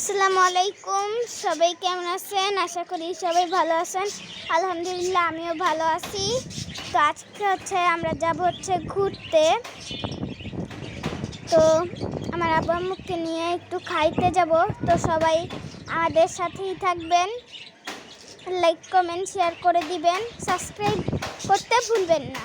আসসালামু আলাইকুম। সবাই কেমন আছেন? আশা করি সবাই ভালো আছেন। আলহামদুলিল্লাহ, আমিও ভালো আছি। তো আজকে হচ্ছে আমরা যাব হচ্ছে ঘুরতে। তো আমার আব্বু আম্মুকে নিয়ে একটু খাইতে যাব। তো সবাই আমাদের সাথেই থাকবেন। লাইক, কমেন্ট, শেয়ার করে দিবেন। সাবস্ক্রাইব করতে ভুলবেন না।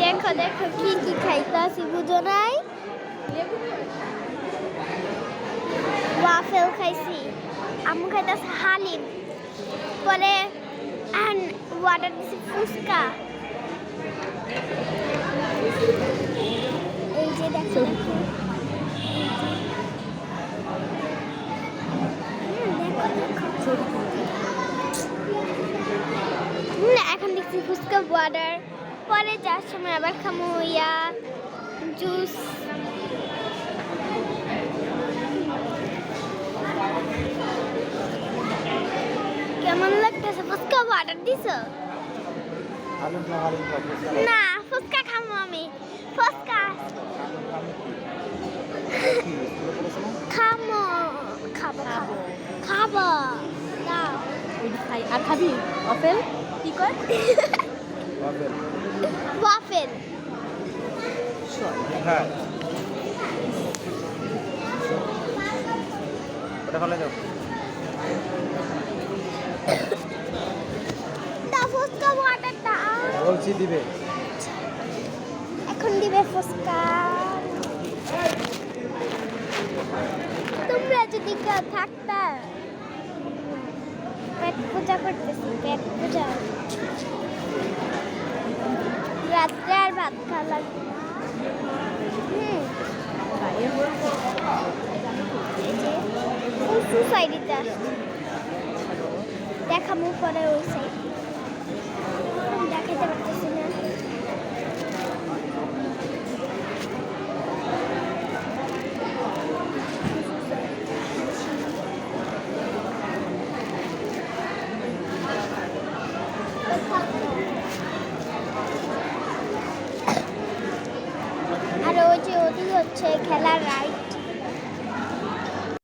দেখো দেখো কি কি খাইতাছি বুঝো নাই? ওয়াফেল খাইছি। আম্মু খাইতাছে হালিম। পরে ওয়াটার দিছি ফুচকা এই যে দেখো দেখো হুম, দেখো, দেখো। হুম, এখন দেখছি ফুচকা ওয়াটার পরে যাওয়ার সময় আবার খামো ইয়া জুস। কেমন লাগতেছে? ফুচকা ওয়াটার দিছ? না, ফুচকা খামো আমি। ফুচকা। খামো। খাব খাব খাব খাই। আর খাবি? অপেল কি কয়? ওয়াফেল। হ্যাঁ। ওটা ফেলে দাও। দাও ফুচকা ওয়াটার বলছি দিবে। এখন দিবে ফুচকা। তোমরা যদি কেউ থাকতা পেট পূজা করতেছি পেট পূজা। রাত্রে আর ভাত খাওয়া লাগবে দেখাবো পরে ওই সাইড দেখাতে পারতেছি না আর ওই যে ওদিকে হচ্ছে খেলার রাইড